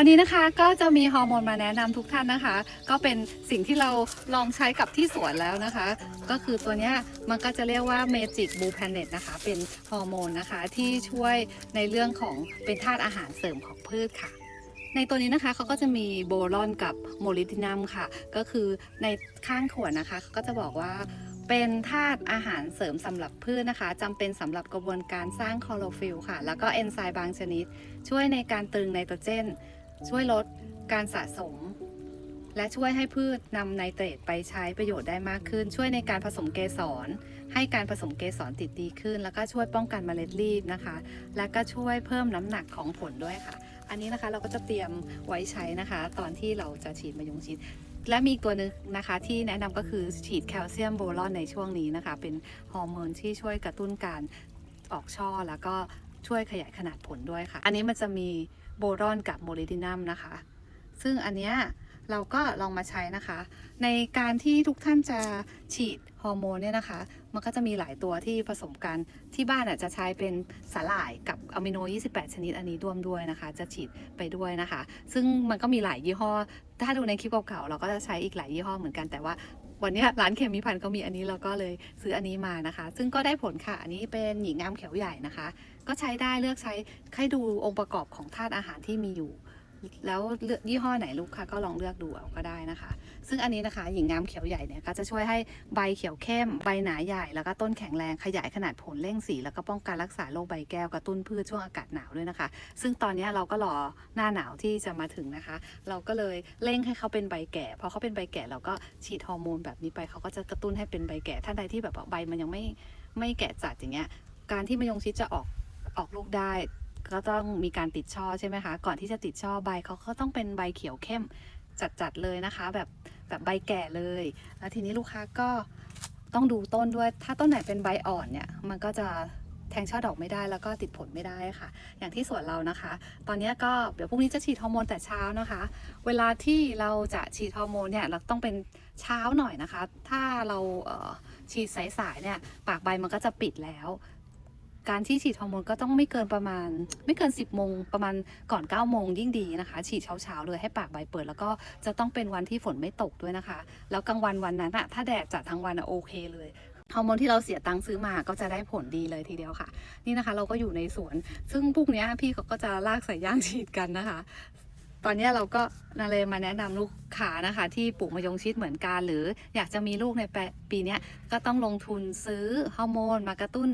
วันนี้นะคะก็จะมีฮอร์โมนมาแนะนำทุกท่านนะคะ ก็เป็นสิ่งที่เราลองใช้กับที่สวนแล้วนะคะ ก็คือตัวนี้มันก็จะเรียกว่า Magic Blue Planet นะคะ เป็นฮอร์โมนนะคะที่ช่วยในเรื่องของเป็นธาตุอาหารเสริมของพืชค่ะในตัวนี้นะคะเขาก็จะมีโบรอนกับโมลิบดินัมค่ะ ก็คือในข้างขวดนะคะเขาก็จะบอกว่าเป็นธาตุอาหารเสริมสำหรับพืชนะคะจำเป็นสำหรับกระบวนการสร้างคลอโรฟิลล์ค่ะ แล้วก็เอนไซม์บางชนิด ช่วยในการตรึงไนโตรเจน ช่วยลดการสะสม และช่วยให้พืชนำไนเตรตไปใช้ประโยชน์ได้มากขึ้น ช่วยในการผสมเกสร ให้การผสมเกสรติดดีขึ้น แล้วก็ช่วยป้องกันเมล็ดรีบนะคะ และก็ช่วยเพิ่มน้ำหนักของผลด้วยค่ะ อันนี้นะคะเราก็จะเตรียมไว้ใช้นะคะ ตอนที่เราจะฉีดมะยงชิดและมีตัวหนึงนะคะที่แนะนำก็คือฉีดแคลเซียมโบรอนในช่วงนี้นะคะ เป็นฮอร์โมนที่ช่วยกระตุ้นการออกช่อแล้วก็ ช่วยขยายขนาดผลด้วยค่ะ อันนี้มันจะมีโบรอนกับโมลิดินัมนะคะ ซึ่งอันเนี้ยเราก็ลองมาใช้นะคะ ในการที่ทุกท่านจะฉีดฮอร์โมนเนี่ยนะคะ มันก็จะมีหลายตัวที่ผสมกันที่บ้านอะจะใช้เป็นสาหร่ายกับอะมิโน 28 ชนิดอันนี้ร่วมด้วยนะคะ จะฉีดไปด้วยนะคะ ซึ่งมันก็มีหลายยี่ห้อ ถ้าดูในคลิปเก่าๆเราก็จะใช้อีกหลายยี่ห้อเหมือนกันแต่ว่า วันนี้ร้านเคมีพันธุ์ก็มีอันนี้เราก็เลยซื้ออันนี้มานะคะ ซึ่งก็ได้ผลค่ะ อันนี้เป็นหญิงงามเขียวใหญ่นะคะ ก็ใช้ได้เลือกใช้ให้ดูองค์ประกอบของธาตุอาหารที่มีอยู่ แล้วเลือกยี่ห้อไหนลูกค้าก็ลองเลือกดูเอาก็ได้นะคะ ซึ่งอันนี้นะคะ หญิงงามเขียวใหญ่เนี่ยก็จะช่วยให้ใบเขียวเข้ม ใบหนาใหญ่ แล้วก็ต้นแข็งแรงขยายขนาดผลเร่งสี แล้วก็ป้องกันรักษาโรคใบแก้วกระตุ้นพืชช่วงอากาศหนาวด้วยนะคะ ซึ่งตอนนี้เราก็รอหน้าหนาวที่จะมาถึงนะคะ เราก็เลยเร่งให้เขาเป็นใบแก่พอเขาเป็นใบแก่เราก็ฉีดฮอร์โมนแบบนี้ไปเขาก็จะกระตุ้นให้เป็นใบแก่ท่านใดที่แบบใบมันยังไม่ไม่แก่จัดอย่างเงี้ยการที่มะยงชิดจะออกออกลูกได้ ก็ต้องมีการติดช่อใช่ไหมคะ ก่อนที่จะติดช่อใบเขาก็ต้องเป็นใบเขียวเข้มจัดๆเลยนะคะ แบบแบบใบแก่เลย แล้วทีนี้ลูกค้าก็ต้องดูต้นด้วย ถ้าต้นไหนเป็นใบอ่อนเนี่ยมันก็จะแทงช่อดอกไม่ได้แล้วก็ติดผลไม่ได้ค่ะ อย่างที่สวนเรานะคะ ตอนนี้ก็เดี๋ยวพรุ่งนี้จะฉีดฮอร์โมนแต่เช้านะคะ เวลาที่เราจะฉีดฮอร์โมนเนี่ยเราต้องเป็นเช้าหน่อยนะคะ ถ้าเราฉีดสายๆเนี่ยปากใบมันก็จะปิดแล้ว การที่ฉีดฮอร์โมนก็ต้องไม่เกินประมาณ ไม่เกิน 10โมงประมาณก่อน9โมงยิ่งดีนะคะ ฉีดเช้าๆเลยให้ปากใบเปิด แล้วก็จะต้องเป็นวันที่ฝนไม่ตกด้วยนะคะ แล้วกลางวันวันนั้นอะถ้าแดดจัดทั้งวันอะโอเคเลยฮอร์โมนที่เราเสียตังค์ซื้อมาก็จะได้ผลดีเลยทีเดียวค่ะ นี่นะคะเราก็อยู่ในสวน ซึ่งพวกนี้พี่เขาก็จะลากสายย่างฉีดกันนะคะ ตอนนี้เราก็นาเลยมาแนะนำลูกค้านะคะ ที่ปลูกมะยงชิดเหมือนกัน หรืออยากจะมีลูกในแปะปีนี้ก็ต้องลงทุนซื้อฮอร์โมนมากระตุ้น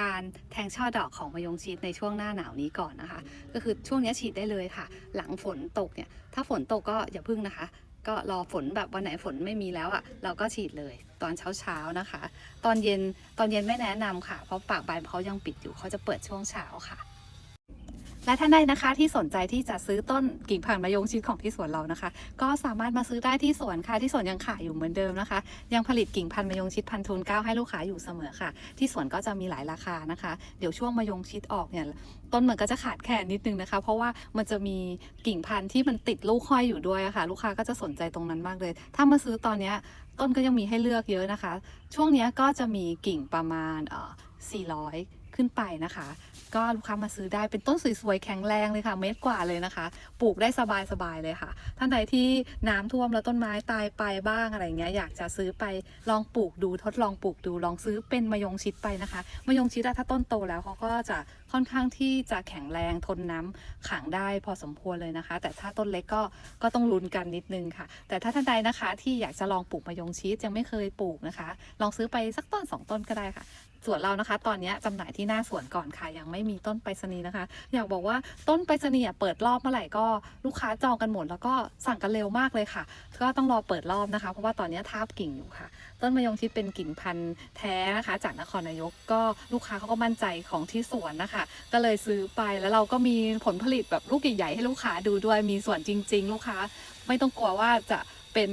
การแทงช่อดอกของมะยงชิดในช่วงหน้าหนาวนี้ก่อนนะคะ ก็คือช่วงนี้ฉีดได้เลยค่ะ หลังฝนตกเนี่ยถ้าฝนตกก็อย่าพึ่งนะคะ ก็รอฝนแบบวันไหนฝนไม่มีแล้วอะ่ะ เราก็ฉีดเลยตอนเช้าๆนะคะ ตอนเย็นตอนเย็นไม่แนะนำค่ะ เพราะปากใบเขายังปิดอยู่เขาจะเปิดช่วงเช้าค่ะ และท่านใดนะคะที่สนใจที่จะซื้อต้นกิ่งพันธุ์มะยงชิดของที่สวนเรานะคะ ก็สามารถมาซื้อได้ที่สวนค่ะที่สวนยังขายอยู่เหมือนเดิมนะคะ ยังผลิตกิ่งพันธุ์มะยงชิดพันทุนเก้าให้ลูกค้าอยู่เสมอค่ะ ที่สวนก็จะมีหลายราคานะคะ เดี๋ยวช่วงมะยงชิดออกเนี่ยต้นมันก็จะขาดแคลนนิดนึงนะคะ เพราะว่ามันจะมีกิ่งพันธุ์ที่มันติดลูกห้อยอยู่ด้วยอะค่ะ ลูกค้าก็จะสนใจตรงนั้นมากเลย ถ้ามาซื้อตอนนี้ต้นก็ยังมีให้เลือกเยอะนะคะ ช่วงนี้ก็จะมีกิ่งประมาณเอ่อ 400 ขึ้นไปนะคะ ก็ลูกค้ามาซื้อได้เป็นต้นสวยๆ แข็งแรงเลยค่ะ เมตรกว่าเลยนะคะ ปลูกได้สบายๆเลยค่ะ ท่านใดที่น้ำท่วมแล้วต้นไม้ตายไปบ้างอะไรเงี้ยอยากจะซื้อไปลองปลูกดูทดลองปลูกดูลองซื้อเป็นมะยงชิดไปนะคะมะยงชิดถ้าต้นโตแล้วเขาก็จะค่อนข้างที่จะแข็งแรงทนน้ำขังได้พอสมควรเลยนะคะ แต่ถ้าต้นเล็กก็ก็ต้องลุ้นกันนิดนึงค่ะ แต่ถ้าท่านใดนะคะที่อยากจะลองปลูกมะยงชิดยังไม่เคยปลูกนะคะ ลองซื้อไปสักต้นสองต้นก็ได้ค่ะ สวนเรานะคะ ตอนนี้จำหน่ายที่หน้าสวนก่อนค่ะ ยังไม่มีต้นไปรษณีย์นะคะ อยากบอกว่าต้นไปรษณีย์เปิดรอบเมื่อไหร่ก็ลูกค้าจองกันหมด แล้วก็สั่งกันเร็วมากเลยค่ะ ก็ต้องรอเปิดรอบนะคะ เพราะว่าตอนนี้ทาบกิ่งอยู่ค่ะ ต้นมะยงชิดเป็นกิ่งพันธุ์แท้นะคะ จากนครนายกก็ลูกค้าเขาก็มั่นใจของที่สวนนะคะ ก็เลยซื้อไปแล้วเราก็มีผลผลิตแบบลูกใหญ่ๆให้ลูกค้าดูด้วยมีสวนจริง ๆ ลูกค้า ไม่ต้องกลัวว่าจะเป็น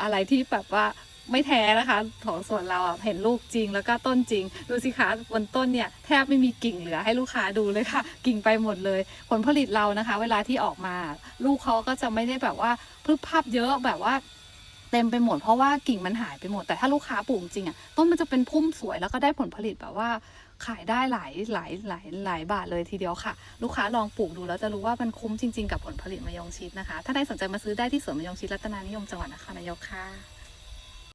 อะไรที่แบบว่า ไม่แท้นะคะของสวนเราอะเห็นลูกจริงแล้วก็ต้นจริง ดูสิคะบนต้นเนี่ยแทบไม่มีกิ่งเหลือให้ลูกค้าดูเลยค่ะ กิ่งไปหมดเลย ผลผลิตเรานะคะ เวลาที่ออกมา ลูกเขาก็จะไม่ได้แบบว่าพรึบพรับเยอะแบบว่าเต็มไปหมดเพราะว่ากิ่งมันหายไปหมดแต่ถ้าลูกค้าปลูกจริงอะต้นมันจะเป็นพุ่มสวยแล้วก็ได้ผลผลิตแบบว่าขายได้หลายหลายหลายหลายบาทเลยทีเดียวค่ะ ลูกค้าลองปลูกดูแล้วจะรู้ว่ามันคุ้มจริง ๆ กับผลผลิตมะยงชิดนะคะ ถ้าได้สนใจมาซื้อได้ที่สวนมะยงชิดรัตนานิยมจังหวัดนครนายกค่ะ